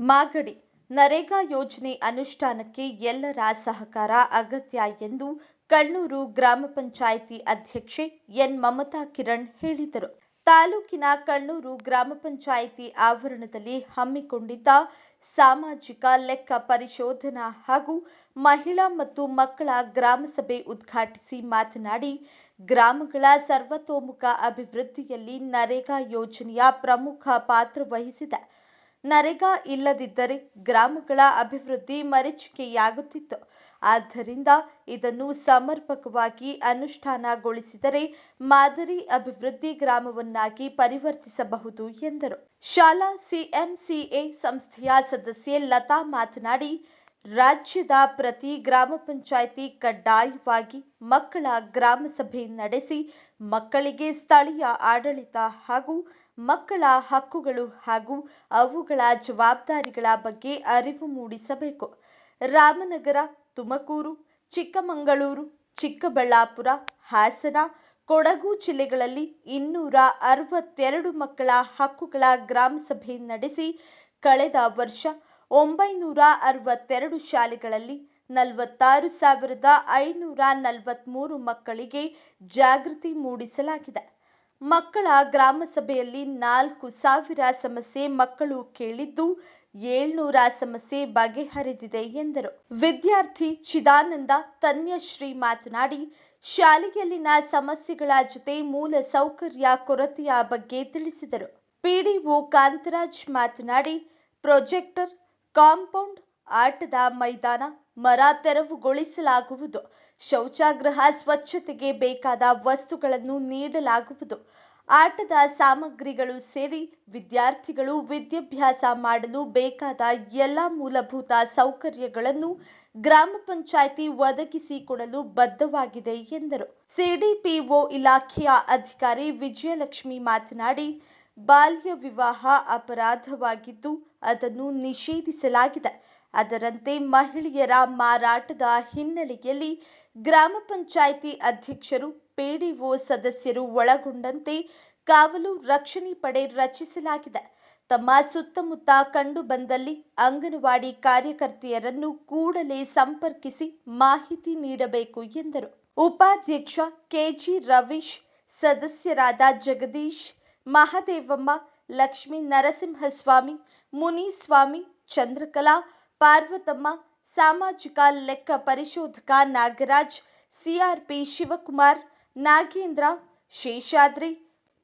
ಮಾಗಡಿ ನರೇಗಾ ಯೋಜನೆ ಅನುಷ್ಠಾನಕ್ಕೆ ಎಲ್ಲರ ಸಹಕಾರ ಅಗತ್ಯ ಎಂದು ಕಣ್ಣೂರು ಗ್ರಾಮ ಪಂಚಾಯಿತಿ ಅಧ್ಯಕ್ಷೆ ಎನ್ ಮಮತಾ ಕಿರಣ್ ಹೇಳಿದರು. ತಾಲೂಕಿನ ಕಣ್ಣೂರು ಗ್ರಾಮ ಪಂಚಾಯಿತಿ ಆವರಣದಲ್ಲಿ ಹಮ್ಮಿಕೊಂಡಿದ್ದ ಸಾಮಾಜಿಕ ಲೆಕ್ಕ ಪರಿಶೋಧನಾ ಹಾಗೂ ಮಹಿಳಾ ಮತ್ತು ಮಕ್ಕಳ ಗ್ರಾಮಸಭೆ ಉದ್ಘಾಟಿಸಿ ಮಾತನಾಡಿ, ಗ್ರಾಮಗಳ ಸರ್ವತೋಮುಖ ಅಭಿವೃದ್ಧಿಯಲ್ಲಿ ನರೇಗಾ ಯೋಜನೆಯ ಪ್ರಮುಖ ಪಾತ್ರ ವಹಿಸಿದೆ. ನರೇಗಾ ಇಲ್ಲದಿದ್ದರೆ ಗ್ರಾಮಗಳ ಅಭಿವೃದ್ಧಿ ಮರೀಚಿಕೆಯಾಗುತ್ತಿತ್ತು. ಆದ್ದರಿಂದ ಇದನ್ನು ಸಮರ್ಪಕವಾಗಿ ಅನುಷ್ಠಾನಗೊಳಿಸಿದರೆ ಮಾದರಿ ಅಭಿವೃದ್ಧಿ ಗ್ರಾಮವನ್ನಾಗಿ ಪರಿವರ್ತಿಸಬಹುದು ಎಂದರು. ಶಾಲಾ ಸಿಎಂಸಿಎ ಸಂಸ್ಥೆಯ ಸದಸ್ಯೆ ಲತಾ ಮಾತನಾಡಿ, ರಾಜ್ಯದ ಪ್ರತಿ ಗ್ರಾಮ ಪಂಚಾಯಿತಿ ಕಡ್ಡಾಯವಾಗಿ ಮಕ್ಕಳ ಗ್ರಾಮ ಸಭೆ ನಡೆಸಿ ಮಕ್ಕಳಿಗೆ ಸ್ಥಳೀಯ ಆಡಳಿತ ಹಾಗೂ ಮಕ್ಕಳ ಹಕ್ಕುಗಳು ಹಾಗೂ ಅವುಗಳ ಜವಾಬ್ದಾರಿಗಳ ಬಗ್ಗೆ ಅರಿವು ಮೂಡಿಸಬೇಕು. ರಾಮನಗರ, ತುಮಕೂರು, ಚಿಕ್ಕಮಗಳೂರು, ಚಿಕ್ಕಬಳ್ಳಾಪುರ, ಹಾಸನ, ಕೊಡಗು ಜಿಲ್ಲೆಗಳಲ್ಲಿ ಇನ್ನೂರ ಅರವತ್ತೆರಡು ಮಕ್ಕಳ ಹಕ್ಕುಗಳ ಗ್ರಾಮಸಭೆ ನಡೆಸಿ ಕಳೆದ ವರ್ಷ ಒಂಬೈನೂರ ಅರವತ್ತೆರಡು ಶಾಲೆಗಳಲ್ಲಿ ನಲವತ್ತಾರು ಸಾವಿರದ ಐನೂರ ನಲವತ್ತ್ಮೂರು ಮಕ್ಕಳಿಗೆ ಜಾಗೃತಿ ಮೂಡಿಸಲಾಗಿದೆ. ಮಕ್ಕಳ ಗ್ರಾಮಸಭೆಯಲ್ಲಿ ನಾಲ್ಕು ಸಾವಿರ ಸಮಸ್ಯೆ ಮಕ್ಕಳು ಕೇಳಿದ್ದು ಏಳ್ನೂರ ಸಮಸ್ಯೆ ಬಗೆಹರಿದಿದೆ ಎಂದರು. ವಿದ್ಯಾರ್ಥಿ ಚಿದಾನಂದ ತನ್ಯಶ್ರೀ ಮಾತನಾಡಿ, ಶಾಲೆಯಲ್ಲಿನ ಸಮಸ್ಯೆಗಳ ಜೊತೆ ಮೂಲ ಸೌಕರ್ಯ ಕೊರತೆಯ ಬಗ್ಗೆ ತಿಳಿಸಿದರು. ಪಿಡಿಒ ಕಾಂತರಾಜ್ ಮಾತನಾಡಿ, ಪ್ರೊಜೆಕ್ಟರ್ ಕಾಂಪೌಂಡ್ ಆಟದ ಮೈದಾನ ಮರ ತೆರವುಗೊಳಿಸಲಾಗುವುದು. ಶೌಚಾಗೃಹ ಸ್ವಚ್ಛತೆಗೆ ಬೇಕಾದ ವಸ್ತುಗಳನ್ನು ನೀಡಲಾಗುವುದು. ಆಟದ ಸಾಮಗ್ರಿಗಳು ಸೇರಿ ವಿದ್ಯಾರ್ಥಿಗಳು ವಿದ್ಯಾಭ್ಯಾಸ ಮಾಡಲು ಬೇಕಾದ ಎಲ್ಲ ಮೂಲಭೂತ ಸೌಕರ್ಯಗಳನ್ನು ಗ್ರಾಮ ಪಂಚಾಯಿತಿ ಒದಗಿಸಿಕೊಡಲು ಬದ್ಧವಾಗಿದೆ ಎಂದರು. ಸಿಡಿಪಿಒ ಇಲಾಖೆಯ ಅಧಿಕಾರಿ ವಿಜಯಲಕ್ಷ್ಮಿ ಮಾತನಾಡಿ ಬಾಲ್ಯ ವಿವಾಹ ಅಪರಾಧವಾಗಿದ್ದು ಅದನ್ನು ನಿಷೇಧಿಸಲಾಗಿದೆ. ಅದರಂತೆ ಮಹಿಳೆಯರ ಮಾರಾಟದ ಹಿನ್ನೆಲೆಯಲ್ಲಿ ಗ್ರಾಮ ಪಂಚಾಯಿತಿ ಅಧ್ಯಕ್ಷರು ಪಿಡಿಒ ಸದಸ್ಯರು ಒಳಗೊಂಡಂತೆ ಕಾವಲು ರಕ್ಷಣೆ ಪಡೆ ರಚಿಸಲಾಗಿದೆ. ತಮ್ಮ ಸುತ್ತಮುತ್ತ ಕಂಡು ಬಂದಲ್ಲಿ ಅಂಗನವಾಡಿ ಕಾರ್ಯಕರ್ತೆಯರನ್ನು ಕೂಡಲೇ ಸಂಪರ್ಕಿಸಿ ಮಾಹಿತಿ ನೀಡಬೇಕು ಎಂದರು. ಉಪಾಧ್ಯಕ್ಷ ಕೆಜಿ ರವೀಶ್, ಸದಸ್ಯರಾದ ಜಗದೀಶ್ ಮಹದೇವಮ್ಮ ಲಕ್ಷ್ಮೀ ನರಸಿಂಹಸ್ವಾಮಿ ಮುನಿಸ್ವಾಮಿ ಚಂದ್ರಕಲಾ ಪಾರ್ವತಮ್ಮ ಸಾಮಾಜಿಕ ಲೆಕ್ಕ ಪರಿಶೋಧಕ ನಾಗರಾಜ್ ಸಿಆರ್ಪಿ ಶಿವಕುಮಾರ್ ನಾಗೇಂದ್ರ ಶೇಷಾದ್ರಿ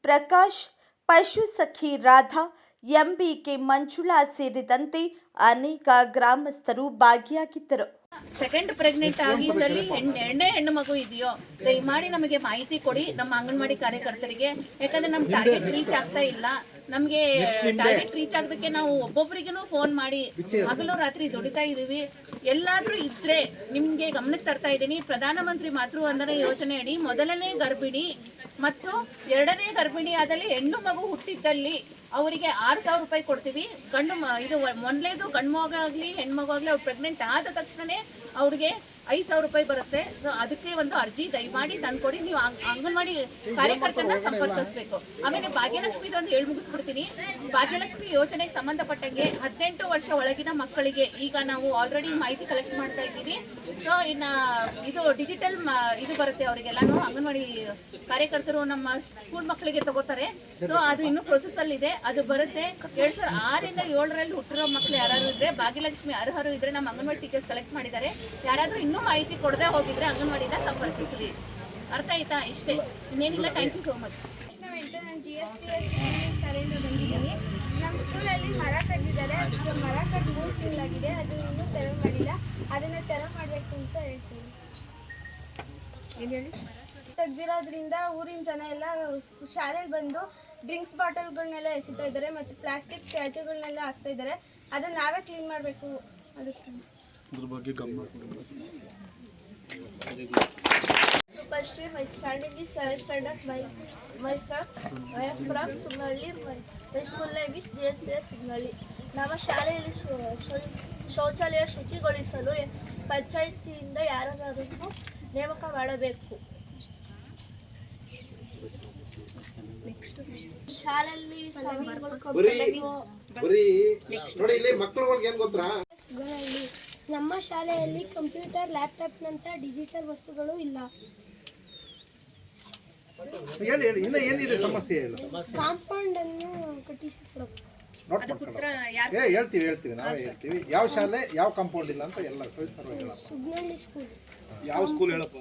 ಪ್ರಕಾಶ್ ಪಶು ಸಖಿ ರಾಧಾ ಎಂಬಿಕೆ ಮಂಜುಳಾ ಸೇರಿದಂತೆ ಅನೇಕ ಗ್ರಾಮಸ್ಥರು ಭಾಗಿಯಾಗಿದ್ದರು ಸೆಕೆಂಡ್ ಪ್ರೆಗ್ನೆಂಟ್ ಆಗಿದ್ದಲ್ಲಿ ಹೆಣ್ಣು ಎರಡನೇ ಹೆಣ್ಣು ಮಗು ಇದೆಯೋ ದಯಮಾಡಿ ನಮಗೆ ಮಾಹಿತಿ ಕೊಡಿ. ನಮ್ಮ ಅಂಗನವಾಡಿ ಕಾರ್ಯಕರ್ತರಿಗೆ. ಯಾಕಂದ್ರೆ ನಮ್ ಟಾರ್ಗೆಟ್ ರೀಚ್ ಆಗ್ತಾ ಇಲ್ಲ. ನಮಗೆ ಟಾರ್ಗೆಟ್ ರೀಚ್ ಆಗೋದಕ್ಕೆ ನಾವು ಒಬ್ಬೊಬ್ಬರಿಗೂ ಫೋನ್ ಮಾಡಿ. ಹಗಲು ರಾತ್ರಿ ದುಡಿತಾ ಇದೀವಿ. ಎಲ್ಲಾದ್ರೂ ಇದ್ರೆ ನಿಮ್ಗೆ ಗಮನಕ್ಕೆ ತರ್ತಾ ಇದ್ದೀನಿ. ಪ್ರಧಾನಮಂತ್ರಿ ಮಾತೃ ವಂದನಾ ಯೋಜನೆ ಅಡಿ ಮೊದಲನೇ ಗರ್ಭಿಣಿ ಮತ್ತು ಎರಡನೇ ಗರ್ಭಿಣಿಯಾದಲ್ಲಿ ಹೆಣ್ಣು ಮಗು ಹುಟ್ಟಿದ್ದಲ್ಲಿ ಅವರಿಗೆ ಆರು ಸಾವಿರ ರೂಪಾಯಿ ಕೊಡ್ತೀವಿ. ಗಂಡು ಇದು ಮೊದಲೇದು ಗಂಡು ಮಗು ಆಗಲಿ ಹೆಣ್ಮಗು ಆಗಲಿ ಅವ್ರು ಪ್ರೆಗ್ನೆಂಟ್ ಆದ ತಕ್ಷಣನೇ ಅವ್ರಿಗೆ ಐದು ಸಾವಿರ ರೂಪಾಯಿ ಬರುತ್ತೆ. ಸೊ ಅದಕ್ಕೆ ಒಂದು ಅರ್ಜಿ ದಯಮಾಡಿ ತಂದ್ಕೊಡಿ. ನೀವು ಅಂಗನವಾಡಿ ಕಾರ್ಯಕರ್ತರನ್ನ ಸಂಪರ್ಕಿಸಬೇಕು. ಆಮೇಲೆ ಭಾಗ್ಯಲಕ್ಷ್ಮಿದು ಒಂದು ಹೇಳಿ ಮುಗಿಸ್ಬಿಡ್ತೀನಿ. ಭಾಗ್ಯಲಕ್ಷ್ಮಿ ಯೋಜನೆಗೆ ಸಂಬಂಧಪಟ್ಟಂಗೆ ಹದಿನೆಂಟು ವರ್ಷ ಒಳಗಿನ ಮಕ್ಕಳಿಗೆ ಈಗ ನಾವು ಆಲ್ರೆಡಿ ಮಾಹಿತಿ ಕಲೆಕ್ಟ್ ಮಾಡ್ತಾ ಇದ್ದೀವಿ. ಸೊ ಇನ್ನ ಇದು ಡಿಜಿಟಲ್ ಇದು ಬರುತ್ತೆ ಅವರಿಗೆಲ್ಲಾನು. ಅಂಗನವಾಡಿ ಕಾರ್ಯಕರ್ತರು ನಮ್ಮ ಸ್ಕೂಲ್ ಮಕ್ಕಳಿಗೆ ತಗೋತಾರೆ. ಸೊ ಅದು ಇನ್ನೂ ಪ್ರೊಸೆಸ್ ಅಲ್ಲಿ ಇದೆ ಅದು ಬರುತ್ತೆ. ಎರಡ್ ಸಾವಿರ ಆರಿಂದ ಏಳರಲ್ಲಿ ಹುಟ್ಟಿರೋ ಮಕ್ಕಳು ಯಾರು ಇದ್ರೆ ಭಾಗ್ಯಲಕ್ಷ್ಮಿ ಅರ್ಹರು ಇದ್ರೆ ನಮ್ಮ ಅಂಗನವಾಡಿ ಟೀಚರ್ಸ್ ಕಲೆಕ್ಟ್ ಮಾಡಿದ್ದಾರೆ. ಯಾರಾದ್ರೂ ಇನ್ನೂ ಮಾಹಿತಿ ಕೊಡದೆ ಹೋಗಿದ್ರೆ ಅಂಗನವಾಡಿನ ಸಂಪರ್ಕಿಸಿರಿ. ಅರ್ಥ ಆಯ್ತಾ? ಇಷ್ಟೇ. ಇನ್ನೇನಿಲ್ಲ. ಥ್ಯಾಂಕ್ ಯು ಸೋ ಮಚ್ ವೆಂಟ ನಾನು ಜಿ ಎಸ್ ಪಿ ಎಸ್ ಶಾಲೆಯಿಂದ ಬಂದಿದ್ದೀನಿ. ನಮ್ಮ ಸ್ಕೂಲಲ್ಲಿ ಮರ ಕಟ್ಟಿದ್ದಾರೆ. ಅದು ಮರ ಕಟ್ಟು ಮೂರು ತಿಂಗಳಾಗಿದೆ. ಅದು ಇನ್ನೂ ತೆರವು ಮಾಡಿಲ್ಲ. ಅದನ್ನು ತೆರವು ಮಾಡಬೇಕು ಅಂತ ಹೇಳ್ತೀನಿ. ತೆಗ್ದಿರೋದ್ರಿಂದ ಊರಿನ ಜನ ಎಲ್ಲ ಶಾಲೆಗೆ ಬಂದು ಡ್ರಿಂಕ್ಸ್ ಬಾಟಲ್ಗಳನ್ನೆಲ್ಲ ಎಸಿತಾ ಇದ್ದಾರೆ. ಮತ್ತು ಪ್ಲಾಸ್ಟಿಕ್ ತ್ಯಾಜ್ಯಗಳನ್ನೆಲ್ಲ ಹಾಕ್ತಾ ಇದ್ದಾರೆ. ಅದನ್ನು ನಾವೇ ಕ್ಲೀನ್ ಮಾಡಬೇಕು. ಅದಕ್ಕೆ. ಅದ್ರ ಬಗ್ಗೆ ಗಮನ seven standard, my my from I am from Sugnali, my, my school name is JSPS Sugnali. ನಮ್ಮ ಶಾಲೆಯಲ್ಲಿ ಶೌಚಾಲಯ ಶುಚಿಗೊಳಿಸಲು ಪಂಚಾಯಿತಿಯಿಂದ ಯಾರನ್ನಾದರೂ ನೇಮಕ ಮಾಡಬೇಕು. ಶಾಲೆಯಲ್ಲಿ ನೋಡಿ ಇಲ್ಲಿ ಮಕ್ಕಳುಗಳಿಗೆ ಏನ್ ಗೊತ್ತಾ? ಗಳಲ್ಲಿ ನಮ್ಮ ಶಾಲೆಯಲ್ಲಿ ಕಂಪ್ಯೂಟರ್ ಲ್ಯಾಪ್ಟಾಪ್ನಂಥ ಡಿಜಿಟಲ್ ವಸ್ತುಗಳು ಇಲ್ಲ. ಹೇಳಿ ಹೇಳಿ ಇನ್ನ ಏನಿದೆ ಸಮಸ್ಯೆ ಹೇಳು ಕಾಂಪೌಂಡ್ ಅನ್ನು ಕಟ್ಟಿಸಿಕೊಡಬೇಕು ನೋಟ್ ಮಾಡ್ಕೊಳ್ಳೋ. ಏ ಹೇಳ್ತೀವಿ ಹೇಳ್ತೀವಿ ನಾವೇ ಹೇಳ್ತೀವಿ. ಯಾವ ಶಾಲೆ ಯಾವ ಕಾಂಪೌಂಡ್ ಇಲ್ಲ ಅಂತ ಎಲ್ಲ ಕಳಿಸ್ತಾರೆ ಹೇಳೋಣ. ಸುಬ್ನಹಳ್ಳಿ ಸ್ಕೂಲ್ ಯಾವ ಸ್ಕೂಲ್ ಹೇಳಪ್ಪ?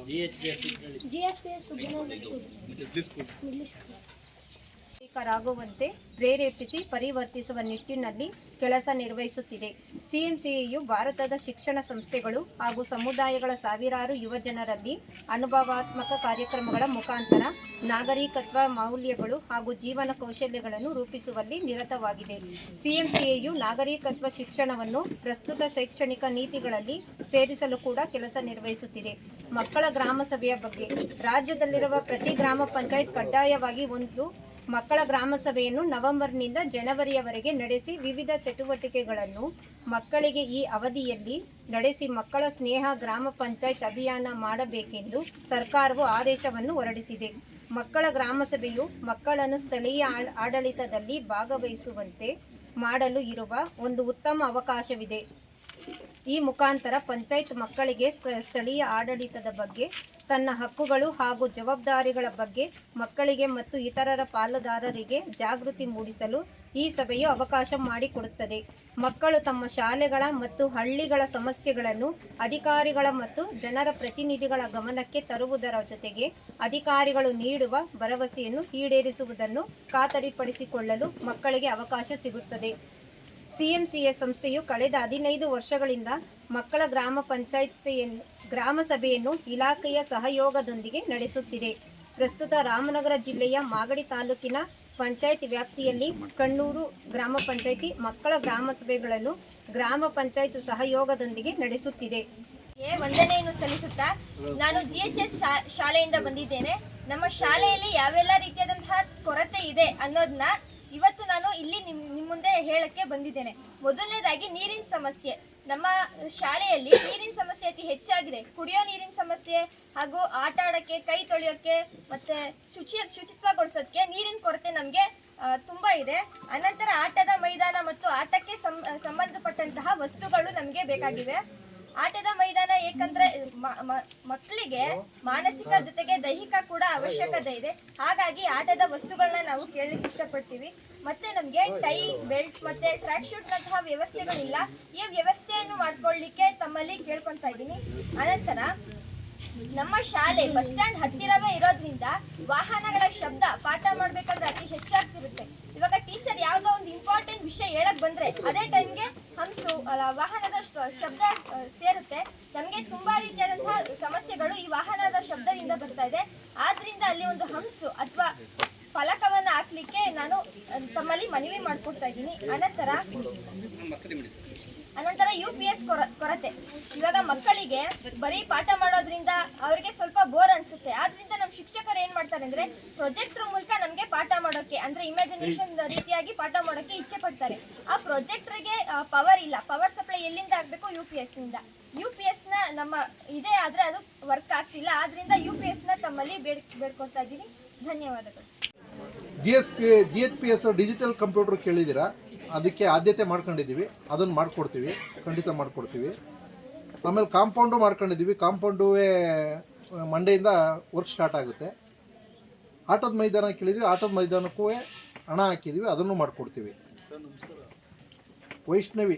G S P S Subnahalli school middle school ನಾಗರಿಕರಾಗುವಂತೆ ಪ್ರೇರೇಪಿಸಿ ಪರಿವರ್ತಿಸುವ ನಿಟ್ಟಿನಲ್ಲಿ ಕೆಲಸ ನಿರ್ವಹಿಸುತ್ತಿದೆ. ಸಿಎಂಸಿಯು ಭಾರತದ ಶಿಕ್ಷಣ ಸಂಸ್ಥೆಗಳು ಹಾಗೂ ಸಮುದಾಯಗಳ ಸಾವಿರಾರು ಯುವಜನರಲ್ಲಿ ಅನುಭವಾತ್ಮಕ ಕಾರ್ಯಕ್ರಮಗಳ ಮುಖಾಂತರ ನಾಗರಿಕತ್ವ ಮೌಲ್ಯಗಳು ಹಾಗೂ ಜೀವನ ಕೌಶಲ್ಯಗಳನ್ನು ರೂಪಿಸುವಲ್ಲಿ ನಿರತವಾಗಿದೆ. ಸಿಎಂಸಿಎಯು ನಾಗರಿಕತ್ವ ಶಿಕ್ಷಣವನ್ನು ಪ್ರಸ್ತುತ ಶೈಕ್ಷಣಿಕ ನೀತಿಗಳಲ್ಲಿ ಸೇರಿಸಲು ಕೂಡ ಕೆಲಸ ನಿರ್ವಹಿಸುತ್ತಿದೆ. ಮಕ್ಕಳ ಗ್ರಾಮ ಸಭೆಯ ಬಗ್ಗೆ ರಾಜ್ಯದಲ್ಲಿರುವ ಪ್ರತಿ ಗ್ರಾಮ ಪಂಚಾಯತ್ ಕಡ್ಡಾಯವಾಗಿ ಒಂದು ಮಕ್ಕಳ ಗ್ರಾಮ ಸಭೆಯನ್ನು ನವೆಂಬರ್ನಿಂದ ಜನವರಿಯವರೆಗೆ ನಡೆಸಿ ವಿವಿಧ ಚಟುವಟಿಕೆಗಳನ್ನು ಮಕ್ಕಳಿಗೆ ಈ ಅವಧಿಯಲ್ಲಿ ನಡೆಸಿ ಮಕ್ಕಳ ಸ್ನೇಹ ಗ್ರಾಮ ಪಂಚಾಯತ್ ಅಭಿಯಾನ ಮಾಡಬೇಕೆಂದು ಸರ್ಕಾರವು ಆದೇಶವನ್ನು ಹೊರಡಿಸಿದೆ. ಮಕ್ಕಳ ಗ್ರಾಮ ಸಭೆಯು ಮಕ್ಕಳನ್ನು ಸ್ಥಳೀಯ ಆಡಳಿತದಲ್ಲಿ ಭಾಗವಹಿಸುವಂತೆ ಮಾಡಲು ಇರುವ ಒಂದು ಉತ್ತಮ ಅವಕಾಶವಿದೆ. ಈ ಮುಖಾಂತರ ಪಂಚಾಯತ್ ಮಕ್ಕಳಿಗೆ ಸ್ಥ- ಸ್ಥಳೀಯ ಆಡಳಿತದ ಬಗ್ಗೆ, ತನ್ನ ಹಕ್ಕುಗಳು ಹಾಗೂ ಜವಾಬ್ದಾರಿಗಳ ಬಗ್ಗೆ, ಮಕ್ಕಳಿಗೆ ಮತ್ತು ಇತರರ ಪಾಲುದಾರರಿಗೆ ಜಾಗೃತಿ ಮೂಡಿಸಲು ಈ ಸಭೆಯು ಅವಕಾಶ ಮಾಡಿಕೊಡುತ್ತದೆ. ಮಕ್ಕಳು ತಮ್ಮ ಶಾಲೆಗಳ ಮತ್ತು ಹಳ್ಳಿಗಳ ಸಮಸ್ಯೆಗಳನ್ನು ಅಧಿಕಾರಿಗಳ ಮತ್ತು ಜನರ ಪ್ರತಿನಿಧಿಗಳ ಗಮನಕ್ಕೆ ತರುವುದರ ಜೊತೆಗೆ ಅಧಿಕಾರಿಗಳು ನೀಡುವ ಭರವಸೆಯನ್ನು ಈಡೇರಿಸುವುದನ್ನು ಖಾತರಿಪಡಿಸಿಕೊಳ್ಳಲು ಮಕ್ಕಳಿಗೆ ಅವಕಾಶ ಸಿಗುತ್ತದೆ. ಸಿಎಂಸಿಎ ಸಂಸ್ಥೆಯು ಕಳೆದ ಹದಿನೈದು ವರ್ಷಗಳಿಂದ ಮಕ್ಕಳ ಗ್ರಾಮ ಪಂಚಾಯತಿಯನ್ನು ಗ್ರಾಮ ಸಭೆಯನ್ನು ಇಲಾಖೆಯ ಸಹಯೋಗದೊಂದಿಗೆ ನಡೆಸುತ್ತಿದೆ. ಪ್ರಸ್ತುತ ರಾಮನಗರ ಜಿಲ್ಲೆಯ ಮಾಗಡಿ ತಾಲೂಕಿನ ಪಂಚಾಯತ್ ವ್ಯಾಪ್ತಿಯಲ್ಲಿ ಕಣ್ಣೂರು ಗ್ರಾಮ ಪಂಚಾಯತಿ ಮಕ್ಕಳ ಗ್ರಾಮ ಸಭೆಗಳನ್ನು ಗ್ರಾಮ ಪಂಚಾಯತ್ ಸಹಯೋಗದೊಂದಿಗೆ ನಡೆಸುತ್ತಿದೆ. ವಂದನೆಯನ್ನು ಸಲ್ಲಿಸುತ್ತಾ ನಾನು ಜಿ ಎಚ್ ಎಸ್ ಶಾಲೆಯಿಂದ ಬಂದಿದ್ದೇನೆ. ನಮ್ಮ ಶಾಲೆಯಲ್ಲಿ ಯಾವೆಲ್ಲ ರೀತಿಯಾದಂತಹ ಕೊರತೆ ಇದೆ ಅನ್ನೋದನ್ನ ಇವತ್ತು ನಾನು ಇಲ್ಲಿ ನಿಮ್ ನಿಮ್ಮ ಮುಂದೆ ಹೇಳಕ್ಕೆ ಬಂದಿದ್ದೇನೆ. ಮೊದಲನೇದಾಗಿ ನೀರಿನ ಸಮಸ್ಯೆ. ನಮ್ಮ ಶಾಲೆಯಲ್ಲಿ ನೀರಿನ ಸಮಸ್ಯೆ ಅತಿ ಹೆಚ್ಚಾಗಿದೆ. ಕುಡಿಯೋ ನೀರಿನ ಸಮಸ್ಯೆ ಹಾಗೂ ಆಟ ಆಡೋಕ್ಕೆ, ಕೈ ತೊಳೆಯೋಕ್ಕೆ ಮತ್ತೆ ಶುಚಿ ಶುಚಿತ್ವಗೊಳಿಸೋದಕ್ಕೆ ನೀರಿನ ಕೊರತೆ ನಮಗೆ ತುಂಬ ಇದೆ. ಅನಂತರ ಆಟದ ಮೈದಾನ ಮತ್ತು ಆಟಕ್ಕೆ ಸಂಬಂಧಪಟ್ಟಂತಹ ವಸ್ತುಗಳು ನಮಗೆ ಬೇಕಾಗಿವೆ. ಆಟದ ಮೈದಾನ ಏಕಂದ್ರೆ ಮಕ್ಕಳಿಗೆ ಮಾನಸಿಕ ಜೊತೆಗೆ ದೈಹಿಕ ಕೂಡ ಅವಶ್ಯಕತೆ ಇದೆ. ಹಾಗಾಗಿ ಆಟದ ವಸ್ತುಗಳನ್ನ ನಾವು ಕೇಳಲಿಕ್ಕೆ ಇಷ್ಟಪಡ್ತೀವಿ. ಮತ್ತೆ ನಮಗೆ ಟೈ ಬೆಲ್ಟ್ ಮತ್ತೆ ಟ್ರ್ಯಾಕ್ ಶೂಟ್ ನಂತಹ ವ್ಯವಸ್ಥೆಗಳಿಲ್ಲ. ಈ ವ್ಯವಸ್ಥೆಯನ್ನು ಮಾಡ್ಕೊಳ್ಳಿಕ್ಕೆ ತಮ್ಮಲ್ಲಿ ಕೇಳ್ಕೊತಾ ಇದ್ದೀನಿ. ಅನಂತರ ನಮ್ಮ ಶಾಲೆ ಬಸ್ ಸ್ಟ್ಯಾಂಡ್ ಹತ್ತಿರವೇ ಇರೋದ್ರಿಂದ ವಾಹನಗಳ ಶಬ್ದ ಪಾಠ ಮಾಡ್ಬೇಕಂದ್ರೆ ಅತಿ ಹೆಚ್ಚಾಗ್ತಿರುತ್ತೆ. ಇವಾಗ ಟೀಚರ್ ಯಾವ್ದೋ ಒಂದು ಇಂಪಾರ್ಟೆಂಟ್ ವಿಷಯ ಹೇಳಕ್ ಬಂದ್ರೆ ಅದೇ ಟೈಮ್ಗೆ ಹಂಸು ವಾಹನದ ಶಬ್ದ ಸೇರುತ್ತೆ ನಮಗೆ ತುಂಬಾ ರೀತಿಯಾದಂತಹ ಸಮಸ್ಯೆಗಳು ಈ ವಾಹನದ ಶಬ್ದದಿಂದ ಬರ್ತಾ ಇದೆ ಆದ್ರಿಂದ ಅಲ್ಲಿ ಒಂದು ಹಂಸು ಅಥವಾ ಫಲಕವನ್ನ ಹಾಕ್ಲಿಕ್ಕೆ ನಾನು ತಮ್ಮಲ್ಲಿ ಮನವಿ ಮಾಡ್ಕೊಡ್ತಾ ಇದ್ದೀನಿ ಅನಂತರ ಅನಂತರ ಯು ಪಿ ಎಸ್ ಕೊರತೆ. ಇವಾಗ ಮಕ್ಕಳಿಗೆ ಬರೀ ಪಾಠ ಮಾಡೋದ್ರಿಂದ ಅವರಿಗೆ ಸ್ವಲ್ಪ ಬೋರ್ ಅನ್ಸುತ್ತೆ. ಆದ್ರಿಂದ ನಮ್ಮ ಶಿಕ್ಷಕರು ಏನ್ ಮಾಡ್ತಾರೆ ಅಂದ್ರೆ ಪ್ರೊಜೆಕ್ಟರ್ ಮೂಲಕ ನಮಗೆ ಪಾಠ ಮಾಡೋಕೆ, ಅಂದ್ರೆ ಇಮ್ಯಾಜಿನೇಷನ್ ರೀತಿಯಾಗಿ ಪಾಠ ಮಾಡೋಕೆ ಇಚ್ಛೆ ಪಡ್ತಾರೆ. ಆ ಪ್ರೊಜೆಕ್ಟರ್ಗೆ ಪವರ್ ಇಲ್ಲ. ಪವರ್ ಸಪ್ಲೈ ಎಲ್ಲಿಂದ ಆಗಬೇಕು? ಯು ಪಿ ಎಸ್ನಿಂದ. ಯು ಪಿ ಎಸ್ನ ನಮ್ಮ ಇದೇ ಆದ್ರೆ ಅದು ವರ್ಕ್ ಆಗ್ತಿಲ್ಲ. ಆದ್ರಿಂದ ಯು ಪಿ ಎಸ್ನ ತಮ್ಮಲ್ಲಿ ಬೇಡ್ ಬೇಡ್ಕೊಳ್ತಾ ಇದ್ದೀನಿ. ಧನ್ಯವಾದಗಳು. G S P G H P S digital computer ಕೇಳಿದ್ದೀರಾ? ಅದಕ್ಕೆ ಆದ್ಯತೆ ಮಾಡ್ಕೊಂಡಿದ್ದೀವಿ. ಅದನ್ನು ಮಾಡಿಕೊಡ್ತೀವಿ. ಖಂಡಿತ ಮಾಡಿಕೊಡ್ತೀವಿ. ಆಮೇಲೆ ಕಾಂಪೌಂಡು ಮಾಡ್ಕೊಂಡಿದ್ದೀವಿ. ಕಾಂಪೌಂಡುವೇ ಮಂಡೆಯಿಂದ ವರ್ಕ್ ಸ್ಟಾರ್ಟ್ ಆಗುತ್ತೆ. ಆಟದ ಮೈದಾನ ಕೇಳಿದ್ವಿ ಆಟದ ಮೈದಾನಕ್ಕೂ ಹಣ ಹಾಕಿದ್ದೀವಿ. ಅದನ್ನು ಮಾಡಿಕೊಡ್ತೀವಿ. ವೈಷ್ಣವಿ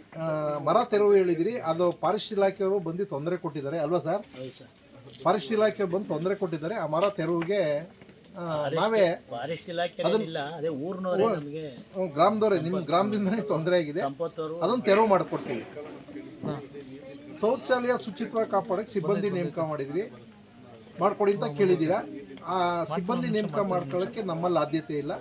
ಮರ ತೆರವು ಹೇಳಿದಿರಿ. ಅದು ಫಾರೆಸ್ಟ್ ಇಲಾಖೆಯವರು ಬಂದು ತೊಂದರೆ ಕೊಟ್ಟಿದ್ದಾರೆ. ಅಲ್ವಾ ಸರ್? ಫಾರೆಸ್ಟ್ ಇಲಾಖೆ ಬಂದು ತೊಂದರೆ ಕೊಟ್ಟಿದ್ದಾರೆ. ಆ ಮರ ತೆರವಿಗೆ ನಾವೇ ಫಾರೆಸ್ಟ್ ಇಲಾಖೆ ಇಲ್ಲ ಅದೇ ಊರ್ನವರೇ ನಮಗೆ ಹ್ಮ್, ಗ್ರಾಮದವ್ರೆ ನಿಮ್ಮ ಗ್ರಾಮದಿಂದನೇ ತೊಂದರೆ ಆಗಿದೆ. ಸಂಪತ್ತವರು ಅದನ್ನು ತೆರವು ಮಾಡಿಕೊಡ್ತೀವಿ. ಶೌಚಾಲಯ ಶುಚಿತ್ವ ಕಾಪಾಡಕ್ಕೆ ಸಿಬ್ಬಂದಿ ನೇಮಕ ಮಾಡಿದ್ರಿ ಮಾಡ್ಕೊಡಿ ಅಂತ ಕೇಳಿದ್ದೀರಾ. ಆ ಸಿಬ್ಬಂದಿ ನೇಮಕ ಮಾಡ್ಕೊಳ್ಳೋಕ್ಕೆ ನಮ್ಮಲ್ಲಿ ಆದ್ಯತೆ ಇಲ್ಲ.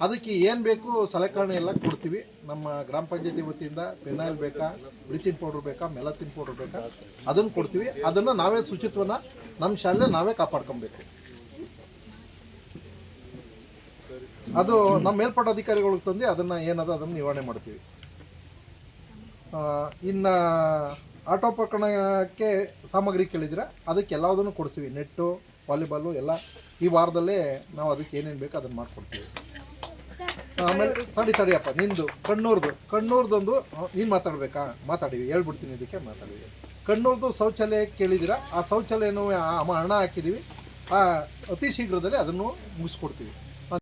ಅದಕ್ಕೆ ಏನು ಬೇಕು ಸಲಕರಣೆ ಎಲ್ಲ ಕೊಡ್ತೀವಿ. ನಮ್ಮ ಗ್ರಾಮ ಪಂಚಾಯತಿ ವತಿಯಿಂದ ಪೆನಾಯಿಲ್ ಬೇಕಾ ಬ್ಲೀಚಿಂಗ್ ಪೌಡ್ರ್ ಬೇಕಾ ಮೆಲತಿನ್ ಪೌಡ್ರ್ ಬೇಕಾ ಅದನ್ನು ಕೊಡ್ತೀವಿ. ಅದನ್ನು ನಾವೇ ಶುಚಿತ್ವನ ನಮ್ಮ ಶಾಲೆ ನಾವೇ ಕಾಪಾಡ್ಕೊಬೇಕು. ಅದು ನಮ್ಮ ಮೇಲ್ಪಟ್ಟ ಅಧಿಕಾರಿಗಳಿಗೆ ತಂದು ಅದನ್ನು ಏನದ ಅದನ್ನು ನಿವಾರಣೆ ಮಾಡ್ತೀವಿ. ಇನ್ನು ಆಟೋಪಕರಣಕ್ಕೆ ಸಾಮಗ್ರಿ ಕೇಳಿದ್ರೆ ಅದಕ್ಕೆ ಎಲ್ಲದನ್ನು ಕೊಡ್ತೀವಿ. ನೆಟ್ಟು, ವಾಲಿಬಾಲು ಎಲ್ಲ ಈ ವಾರದಲ್ಲೇ ನಾವು ಅದಕ್ಕೆ ಏನೇನು ಬೇಕು ಅದನ್ನು ಮಾಡಿಕೊಡ್ತೀವಿ. ಆಮೇಲೆ ಸರಿ ಅಪ್ಪ, ನಿಂದು, ಕಣ್ಣೂರ್ದು, ಕಣ್ಣೂರ್ದೊಂದು ನೀನು ಮಾತಾಡ್ಬೇಕಾ? ಮಾತಾಡಿವಿ, ಹೇಳ್ಬಿಡ್ತೀನಿ ಇದಕ್ಕೆ, ಮಾತಾಡಿವಿ. ಕಣ್ಣೂರ್ದು ಶೌಚಾಲಯ ಕೇಳಿದಿರ? ಆ ಶೌಚಾಲಯನೂ ಹಣ ಹಾಕಿದ್ದೀವಿ ಅತಿ ಶೀಘ್ರದಲ್ಲಿ ಅದನ್ನು ಮುಗಿಸ್ಕೊಡ್ತೀವಿ.